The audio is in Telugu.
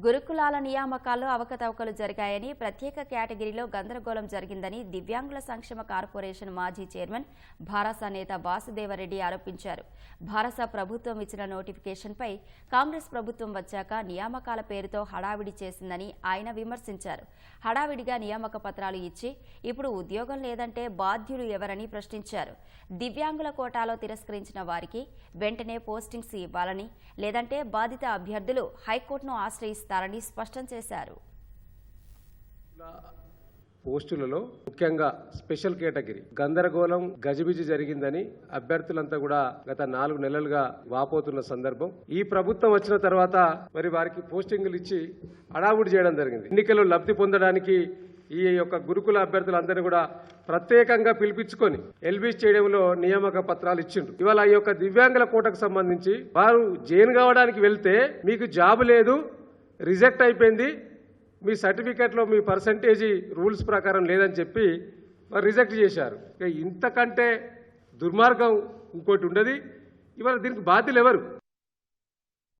గురుకులాల నియామకాల్లో అవకతవకలు జరిగాయని ప్రత్యేక కేటగిరీలో గందరగోళం జరిగిందని దివ్యాంగుల సంక్షేమ కార్పొరేషన్ మాజీ చైర్మన్ భారస నేత వాసుదేవరెడ్డి ఆరోపించారు. భారస ప్రభుత్వం ఇచ్చిన నోటిఫికేషన్పై కాంగ్రెస్ ప్రభుత్వం వచ్చాక నియామకాల పేరుతో హడావిడి చేసిందని ఆయన విమర్శించారు. హడావిడిగా నియామక పత్రాలు ఇచ్చి ఇప్పుడు ఉద్యోగం లేదంటే బాధ్యులు ఎవరని ప్రశ్నించారు. దివ్యాంగుల కోటాలో తిరస్కరించిన వారికి వెంటనే పోస్టింగ్స్ ఇవ్వాలని లేదంటే బాధిత అభ్యర్థులు హైకోర్టును ఆశ్రయిస్తారని స్పష్టం చేశారు. పోస్టులలో ముఖ్యంగా స్పెషల్ కేటగిరీ గందరగోళం గజిబిజి జరిగిందని అభ్యర్థులంతా కూడా గత నాలుగు నెలలుగా వాపోతున్న సందర్భం. ఈ ప్రభుత్వం వచ్చిన తర్వాత మరి వారికి పోస్టింగులు ఇచ్చి అడావుడి చేయడం జరిగింది. ఎన్నికల్లో లబ్ధి పొందడానికి ఈ యొక్క గురుకుల అభ్యర్థులందరినీ కూడా ప్రత్యేకంగా పిలిపించుకొని ఎల్బీ స్టేడియంలో నియామక పత్రాలు ఇచ్చిండ్రు. ఇవాళ ఈ యొక్క దివ్యాంగుల కోటకు సంబంధించి వారు జైన్ కావడానికి వెళ్తే మీకు జాబ్ లేదు రిజెక్ట్ అయిపోయింది. మీ సర్టిఫికెట్లో మీ పర్సంటేజీ రూల్స్ ప్రకారం లేదని చెప్పి వారు రిజెక్ట్ చేశారు. ఇక ఇంతకంటే దుర్మార్గం ఇంకోటి ఉండదు. ఇవాళ దీనికి బాధ్యులు ఎవరు?